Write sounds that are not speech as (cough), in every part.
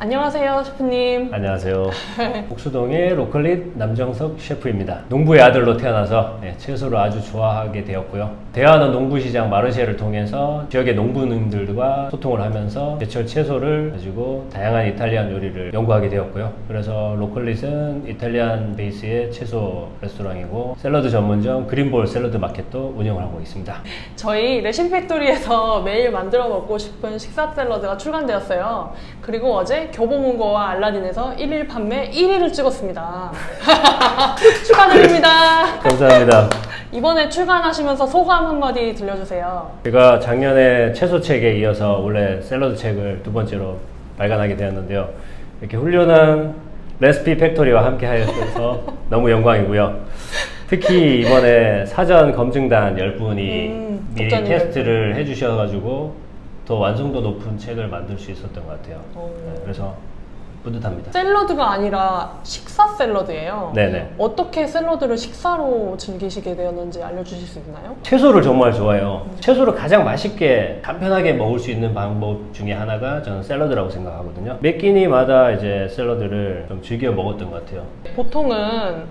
안녕하세요, 셰프님. 안녕하세요. 복수동의 로컬릿 남정석 셰프입니다. 농부의 아들로 태어나서 네, 채소를 아주 좋아하게 되었고요. 대화하는 농부시장 마르쉐를 통해서 지역의 농부님들과 소통을 하면서 제철 채소를 가지고 다양한 이탈리안 요리를 연구하게 되었고요. 그래서 로컬릿은 이탈리안 베이스의 채소 레스토랑이고 샐러드 전문점 그린볼 샐러드 마켓도 운영을 하고 있습니다. 저희 레시피 팩토리에서 매일 만들어 먹고 싶은 식사 샐러드가 출간되었어요. 그리고 어제 교보문고와 알라딘에서 1일 판매 1위를 찍었습니다. (laughs) 축하드립니다. 감사합니다. 이번에 출간하시면서 소감 한마디 들려주세요. 제가 작년에 채소 책에 이어서 원래 샐러드 책을 두 번째로 발간하게 되었는데요. 이렇게 훌륭한 레시피 팩토리와 함께 하여서 (laughs) 너무 영광이고요. 특히 이번에 사전 검증단 10분이 음, 미리 독자님 테스트를 해주셔가지고 더 완성도 높은 책을 만들 수 있었던 것 같아요. 오. 네, 그래서 뿌듯합니다. 샐러드가 아니라 식사 샐러드예요. 네네. 어떻게 샐러드를 식사로 즐기시게 되었는지 알려주실 수 있나요? 채소를 정말 좋아해요. 채소를 가장 맛있게 간편하게 먹을 수 있는 방법 중에 하나가 저는 샐러드라고 생각하거든요. 매 끼니마다 이제 샐러드를 좀 즐겨 먹었던 것 같아요. 보통은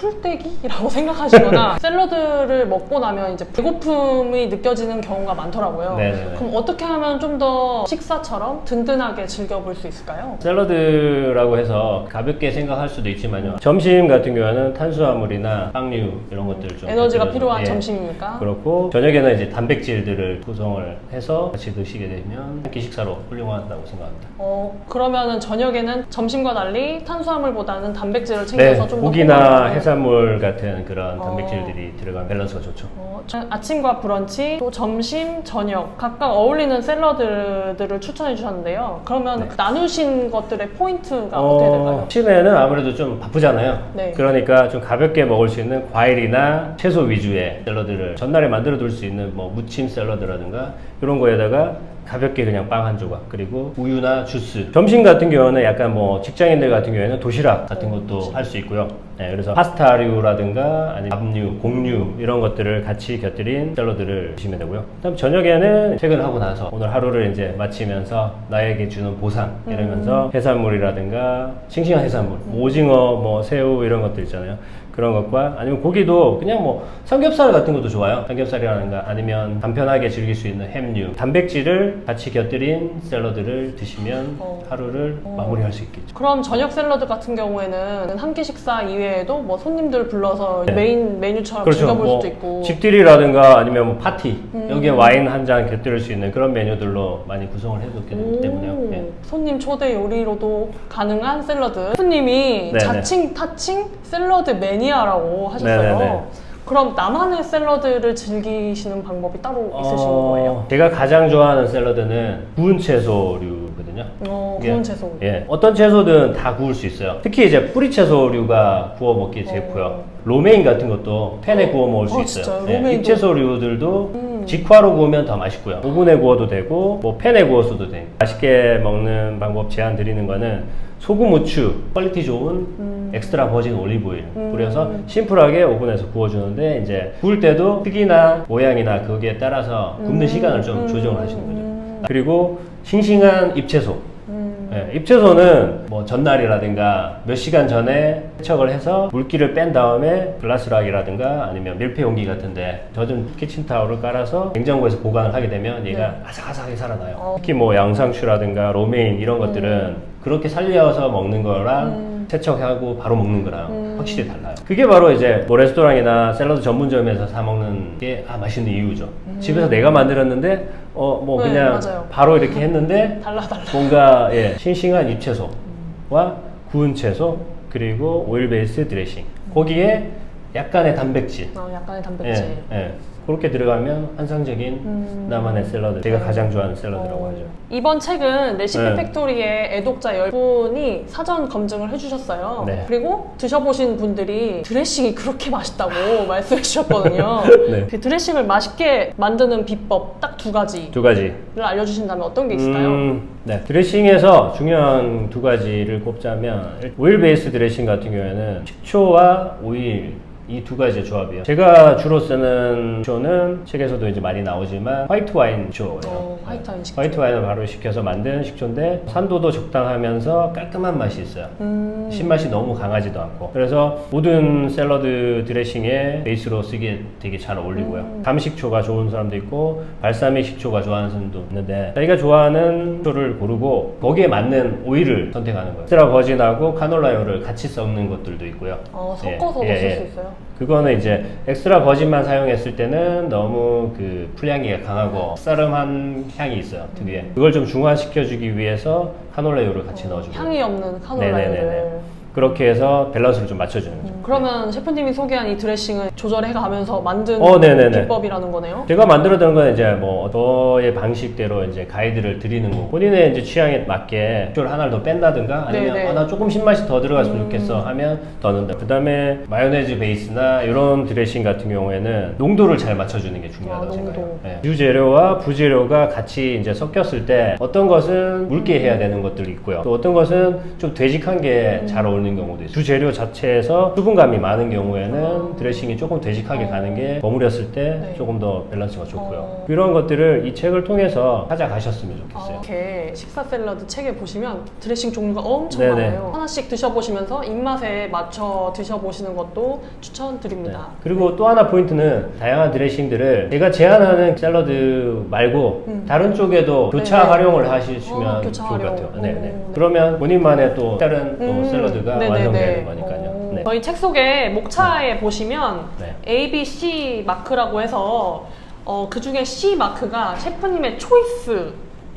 풀떼기라고 (laughs) 생각하시거나 (laughs) 샐러드를 먹고 나면 이제 배고픔이 느껴지는 경우가 많더라고요. 네네네. 그럼 어떻게 하면 좀 더 식사처럼 든든하게 즐겨볼 수 있을까요? 샐러드라고 해서 가볍게 생각할 수도 있지만요. 점심 같은 경우에는 탄수화물이나 빵류 이런 것들을 좀 에너지가 필요한 예, 점심이니까. 그렇고 저녁에는 이제 단백질들을 구성을 해서 같이 드시게 되면 한끼 식사로 훌륭하다고 생각합니다. 어, 그러면은 저녁에는 점심과 달리 탄수화물보다는 단백질을 챙겨서 네, 좀더 고기나 건강하게. 해산물 같은 그런 어. 단백질들이 들어간 밸런스가 좋죠. 어, 저- 아침과 브런치, 또 점심, 저녁 각각 어울리는 샐러드들을 추천해 주셨는데요. 그러면 네. 나누신 것들의 포인트가 어... 떻게 될까요? 아침에는 아무래도 좀 바쁘잖아요. 네. 그러니까 좀 가볍게 먹을 수 있는 과일이나 채소 위주의 샐러드를 전날에 만들어 둘 수 있는 뭐 무침 샐러드라든가 이런 거에다가 가볍게 그냥 빵 한 조각. 그리고 우유나 주스. 점심 같은 경우는 약간 뭐 직장인들 같은 경우에는 도시락 같은 것도 할 수 있고요. 네, 그래서 파스타류라든가 아니면 밥류, 곡류 이런 것들을 같이 곁들인 샐러드를 드시면 되고요. 그다음 저녁에는 퇴근하고 나서 오늘 하루를 이제 마치면서 나에게 주는 보상 이러면서 해산물이라든가 싱싱한 해산물 뭐 오징어 뭐 새우 이런 것들 있잖아요 그런 것과 아니면 고기도 그냥 뭐 삼겹살 같은 것도 좋아요. 삼겹살이라든가 아니면 간편하게 즐길 수 있는 햄류, 단백질을 같이 곁들인 샐러드를 드시면 어. 하루를 마무리할 수 있겠죠. 그럼 저녁 샐러드 같은 경우에는 한 끼 식사 이외에도 뭐 손님들 불러서 네. 메인 메뉴처럼 그렇죠. 즐겨볼 뭐 수도 있고 집들이라든가 아니면 뭐 파티 음. 여기에 와인 한 잔 곁들일 수 있는 그런 메뉴들로 많이 구성을 해뒀기 오, 때문에요. 예. 손님 초대 요리로도 가능한 샐러드. 셰프님이 네네. 자칭 타칭 샐러드 매니아라고 하셨어요. 네네네. 그럼 나만의 샐러드를 즐기시는 방법이 따로 있으신 거예요? 제가 가장 좋아하는 샐러드는 구운 채소류거든요. 어, 이게, 구운 채소. 예, 어떤 채소든 다 구울 수 있어요. 특히 이제 뿌리 채소류가 구워 먹기 좋고요. 어. 로메인 같은 것도 팬에 구워 먹을 수 어, 있어요. 진짜요? 예, 로메인도? 잎 채소류들도 음. 직화로 구우면 더 맛있고요. 오븐에 구워도 되고, 뭐 팬에 구워서도 돼요. 맛있게 먹는 방법 제안 드리는 거는 소금 후추, 퀄리티 좋은 음. 엑스트라 버진 올리브 오일 뿌려서 심플하게 오븐에서 구워주는데 이제 구울 때도 크기나 모양이나 거기에 따라서 굽는 시간을 좀 조정을 하시는 거죠. 그리고 싱싱한 잎채소. 음. 예, 잎채소는 뭐 전날이라든가 몇 시간 전에 세척을 해서 물기를 뺀 다음에 글라스락이라든가 아니면 밀폐 용기 같은데 젖은 키친타올을 깔아서 냉장고에서 보관을 하게 되면 얘가 아삭아삭하게 살아나요. 어. 특히 뭐 양상추라든가 로메인 이런 것들은 그렇게 살려서 먹는 거랑 음. 세척하고 바로 먹는 거랑 음. 확실히 달라요. 그게 바로 이제 뭐 레스토랑이나 샐러드 전문점에서 사 먹는 게 아, 맛있는 이유죠. 집에서 내가 만들었는데 어뭐 음. 네, 그냥 맞아요. 바로 이렇게 했는데 달라 달라. 뭔가 예, 싱싱한 잎채소와 구운 채소 그리고 오일 베이스 드레싱 거기에 약간의 단백질 어, 약간의 단백질. 예, 예. 그렇게 들어가면 환상적인 음. 나만의 샐러드 제가 가장 좋아하는 샐러드라고 어, 하죠 이번 책은 레시피 네. 팩토리의 애독자 10분이 사전 검증을 해주셨어요. 네. 그리고 드셔보신 분들이 드레싱이 그렇게 맛있다고 (laughs) 말씀해 주셨거든요. 네. 그 드레싱을 맛있게 만드는 비법 딱 두 가지를 두 가지 알려주신다면 어떤 게 있을까요? 음, 네. 드레싱에서 중요한 두 가지를 꼽자면 오일 베이스 드레싱 같은 경우에는 식초와 오일 이 두 가지의 조합이에요. 제가 주로 쓰는 쇼는 책에서도 이제 많이 나오지만 화이트 와인 쇼예요. 어, 화이트 와인 식초. 화이트 와인을 바로 식혀서 만든 식초인데 산도도 적당하면서 깔끔한 맛이 있어요. 음. 신맛이 너무 강하지도 않고 그래서 모든 샐러드 드레싱에 베이스로 쓰기에 되게 잘 어울리고요 음. 감식초가 좋은 사람도 있고 발사믹 식초가 좋아하는 사람도 있는데 자기가 좋아하는 식초를 고르고 거기에 맞는 오일을 선택하는 거예요 엑스트라 버진하고 카놀라유를 같이 섞는 것들도 있고요 어, 예, 섞어서도 예, 쓸 예. 수 있어요. 그거는 이제 엑스트라 버진만 사용했을 때는 너무 그 풀향기가 강하고 쌀음한 향이 있어요 특유의 그걸 좀 중화시켜주기 위해서 카놀라유를 같이 넣어주고 향이 없는 카놀라유를. 네네네네. 그렇게 해서 밸런스를 좀 맞춰주는 거죠. 음, 그러면 셰프님이 소개한 이 드레싱을 조절해 가면서 만든 어, 네네네. 기법이라는 거네요. 제가 만들어드는 건 이제 뭐 저의 방식대로 이제 가이드를 드리는 거고 본인의 이제 취향에 맞게 줄 하나를 더 뺀다든가 아니면 네네. 어, 나 조금 신맛이 더 들어갔으면 음. 좋겠어 하면 더 넣는다. 그 다음에 마요네즈 베이스나 이런 드레싱 같은 경우에는 농도를 잘 맞춰주는 게 중요하다고 아, 농도. 생각해요. 네. 유재료와 부재료가 같이 이제 섞였을 때 어떤 것은 묽게 해야 되는 것들이 있고요. 또 어떤 것은 좀 되직한 게 잘 어울리는 경우도 있어요. 주재료 자체에서 수분감이 많은 경우에는 드레싱이 조금 되직하게 가는 게 버무렸을 때 네. 조금 더 밸런스가 좋고요. 어. 이런 것들을 이 책을 통해서 찾아가셨으면 아, 좋겠어요. 이렇게 식사 샐러드 책에 보시면 드레싱 종류가 엄청 네네. 많아요. 하나씩 드셔보시면서 입맛에 맞춰 드셔보시는 것도 네. 추천드립니다. 그리고 또 하나 포인트는 다양한 드레싱들을 제가 제안하는 샐러드 말고 음. 다른 쪽에도 교차 네네. 활용을 하시면 어, 교차 좋을 것 활용. 같아요. 네, 네. 오, 네. 그러면 본인만의 또 다른 또 음, 샐러드가 네네네. 완성되는 거니까요. 오. 네. 저희 책 속에 목차에 보시면 네. A, B, C 마크라고 해서 어, 그 중에 C 마크가 셰프님의 초이스.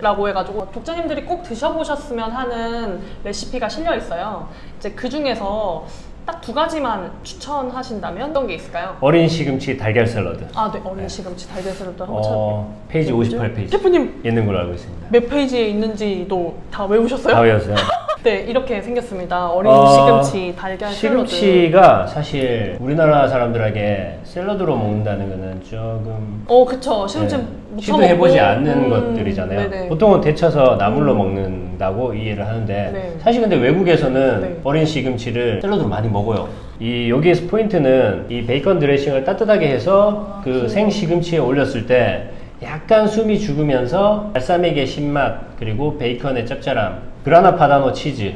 라고 해가지고 독자님들이 꼭 드셔보셨으면 하는 레시피가 실려 있어요. 이제 그 중에서 딱 두 가지만 추천하신다면 어떤 게 있을까요? 어린 시금치 달걀 샐러드. 아, 네. 어린 네. 시금치 달걀 샐러드 한번 찾 어, 페이지 58페이지 셰프님 있는 걸로 알고 있습니다. 몇 페이지에 있는지도 다 외우셨어요? 다 외웠어요. (laughs) 네, 이렇게 생겼습니다. 어린 어, 시금치 달걀 샐러드. 시금치가 사실 우리나라 사람들에게 샐러드로 먹는다는 거는 조금 어, 그쵸. 시금치 네, 무쳐 시도해보지 먹고. 않는 음, 것들이잖아요. 네네. 보통은 데쳐서 나물로 먹는다고 이해를 하는데 네. 사실 근데 외국에서는 네. 어린 시금치를 샐러드로 많이 먹어요. 이 여기에서 포인트는 이 베이컨 드레싱을 따뜻하게 해서 아, 그생 시금치에 올렸을 때 약간 숨이 죽으면서 발사믹의 신맛 그리고 베이컨의 짭짤함, 그라나 파다노 치즈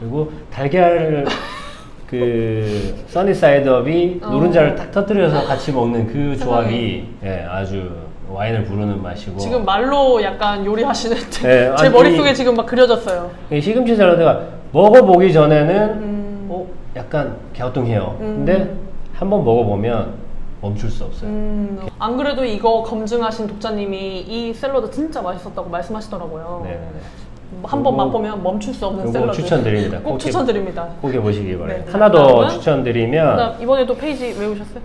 그리고 달걀 (laughs) 그 써니사이드업이 어. 노른자를 딱 터뜨려서 같이 먹는 그 조합이 예, 아주 와인을 부르는 맛이고 지금 말로 약간 요리하시는데 네, (laughs) 제 아니, 머릿속에 지금 막 그려졌어요. 이 시금치 샐러드가 먹어보기 전에는 음. 어, 약간 갸우뚱해요. 음. 근데 한번 먹어보면 멈출 수 없어요. 음, 안 그래도 이거 검증하신 독자님이 이 샐러드 진짜 맛있었다고 말씀하시더라고요. 네네네. 한번 요거- 맛보면 멈출 수 없는 요거 샐러드. 추천드립니다. 꼭꼭 추천드립니다. 꼭 해보시기 바래요. 네. 하나 더 그다음은? 추천드리면 그다음 이번에도 페이지 외우셨어요?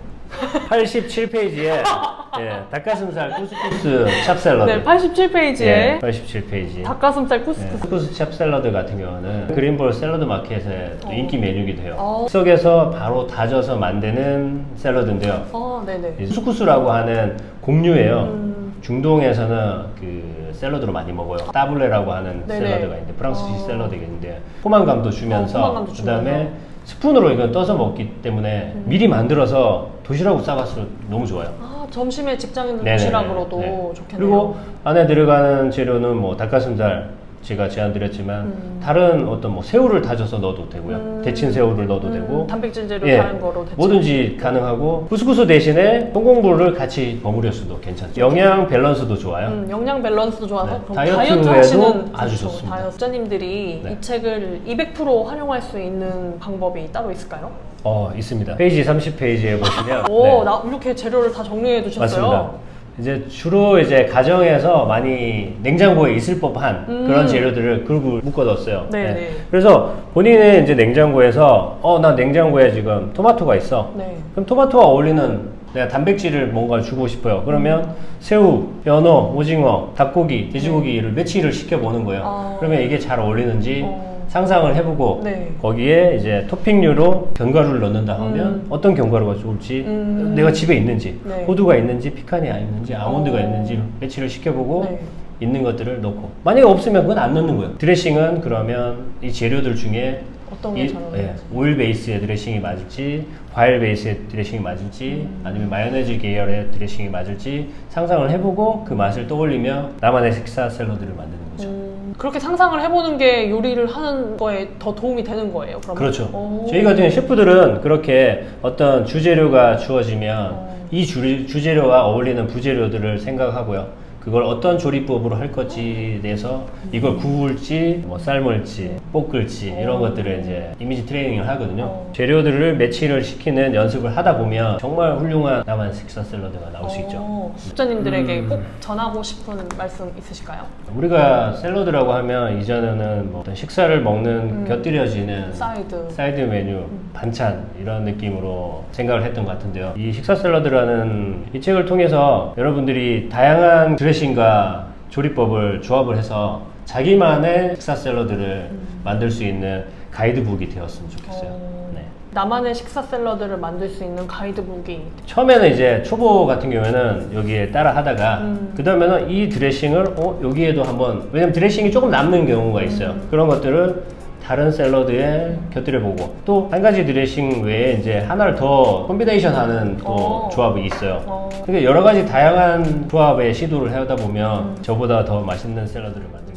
87페이지에 (laughs) 예, 닭가슴살 쿠스쿠스 찹 샐러드. 네, 87페이지에 예, 87페이지. 닭가슴살 네, 쿠스쿠스. 쿠스쿠스 찹 샐러드 같은 경우는 그린볼 샐러드 마켓의 또 어. 인기 메뉴이기도 해요. 어. 즉석에서 바로 다져서 만드는 샐러드인데요. 어, 네네. 이 쿠스쿠스라고 하는 곡류예요. 음. 중동에서는 그 샐러드로 많이 먹어요. 따블레라고 하는 네네. 샐러드가 있는데 프랑스식 어. 샐러드가 있는데 포만감도 주면서 어, 포만감도 그다음에. 스푼으로 이건 떠서 먹기 때문에 음. 미리 만들어서 도시락으로 싸갔을 너무 좋아요. 아, 점심에 직장인들 네네네. 도시락으로도 네. 좋겠네요. 그리고 안에 들어가는 재료는 뭐 닭가슴살 제가 제안 드렸지만 음. 다른 어떤 뭐 새우를 다져서 넣어도 되고요. 음. 데친 새우를 넣어도 음, 되고 단백질 재료 예, 다른 거로 대체. 뭐든지 가능하고 쿠스쿠스 대신에 송공부를 같이 버무렸어도 괜찮죠. 영양 밸런스도 좋아요. 음, 영양 밸런스도 좋아서 네, 그럼 다이어트에도 다이어트 하시는 아주 그렇죠. 좋습니다. 다이어트 자님들이 네. 이 책을 200% 활용할 수 있는 방법이 따로 있을까요? 어 있습니다. 페이지 30페이지에 보시면 (laughs) 오, 네, 나 이렇게 재료를 다 정리해 두셨어요. 맞습니다. 이제 주로 이제 가정에서 많이 냉장고에 있을 법한 음. 그런 재료들을 그룹을 묶어뒀어요. 네, 네. 그래서 본인의 이제 냉장고에서 어 나 냉장고에 지금 토마토가 있어. 네. 그럼 토마토와 어울리는 내가 단백질을 뭔가 주고 싶어요. 그러면 새우, 연어, 오징어, 닭고기, 돼지고기를 며칠을 시켜보는 거예요. 아. 그러면 이게 잘 어울리는지 어. 상상을 해보고 네. 거기에 이제 토핑류로 견과류를 넣는다 하면 음. 어떤 견과류가 좋을지 음. 내가 집에 있는지 네. 호두가 있는지 피칸이 있는지 아몬드가 어. 있는지 며칠을 시켜보고 네. 있는 것들을 넣고 만약에 없으면 그건 안 넣는 거예요. 드레싱은 그러면 이 재료들 중에 어떤 게 이- 잘 예. 오일 베이스의 드레싱이 맞을지 과일 베이스의 드레싱이 맞을지 음. 아니면 마요네즈 계열의 드레싱이 맞을지 상상을 해보고 그 맛을 떠올리며 나만의 식사 샐러드를 만드는 거죠. 음, 그렇게 상상을 해보는 게 요리를 하는 거에 더 도움이 되는 거예요. 그러면? 그렇죠. 오. 저희 같은 셰프들은 그렇게 어떤 주재료가 주어지면 어. 이 주, 주재료와 어울리는 부재료들을 생각하고요. 그걸 어떤 조리법으로 할 건지에 대해서 이걸 구울지, 뭐 삶을지, 볶을지 이런 것들을 이제 이미지 트레이닝을 하거든요. 어. 재료들을 매치를 시키는 연습을 하다 보면 정말 훌륭한 나만 식사 샐러드가 나올 수 있죠. 어, 구독자님들에게 음. 꼭 전하고 싶은 말씀 있으실까요? 우리가 샐러드라고 하면 이전에는 뭐 어떤 식사를 먹는 음. 곁들여지는 사이드. 사이드 메뉴, 반찬 이런 느낌으로 생각을 했던 것 같은데요. 이 식사 샐러드라는 이 책을 통해서 여러분들이 다양한 드레싱 과 조리법을 조합을 해서 자기만의 식사 샐러드를 만들 수 있는 가이드북이 되었으면 좋겠어요. 어, 네. 나만의 식사 샐러드를 만들 수 있는 가이드북이 처음에는 이제 초보 같은 경우에는 여기에 따라 하다가 음. 그 다음에는 이 드레싱을 어, 여기에도 한번 왜냐면 드레싱이 조금 남는 경우가 있어요. 음. 그런 것들을 다른 샐러드에 곁들여 보고 또 한 가지 드레싱 외에 이제 하나를 더 콤비네이션 하는 또 어. 조합이 있어요. 어. 그러니까 여러 가지 다양한 조합의 시도를 하다 보면 음. 저보다 더 맛있는 샐러드를 만들